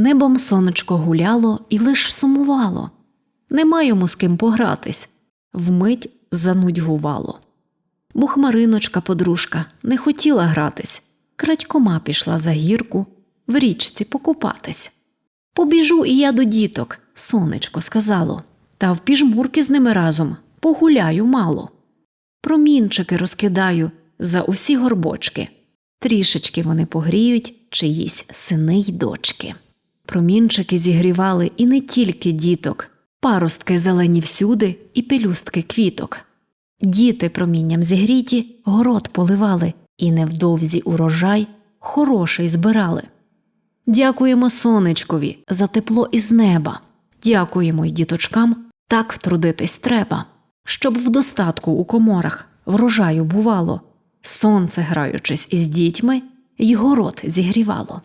Небом сонечко гуляло і лиш сумувало. Нема йому з ким погратись, вмить занудьгувало. Бо хмариночка подружка не хотіла гратись, крадькома пішла за гірку, в річці покупатись. Побіжу і я до діток, сонечко сказало, та в піжмурки з ними разом погуляю мало. Промінчики розкидаю за усі горбочки. Трішечки вони погріють чиїсь сини й дочки. Промінчики зігрівали і не тільки діток, паростки зелені всюди і пелюстки квіток. Діти промінням зігріті город поливали і невдовзі урожай хороший збирали. Дякуємо сонечкові за тепло із неба. Дякуємо й діточкам, так трудитись треба, щоб в достатку у коморах врожаю бувало, сонце граючись із дітьми, й город зігрівало.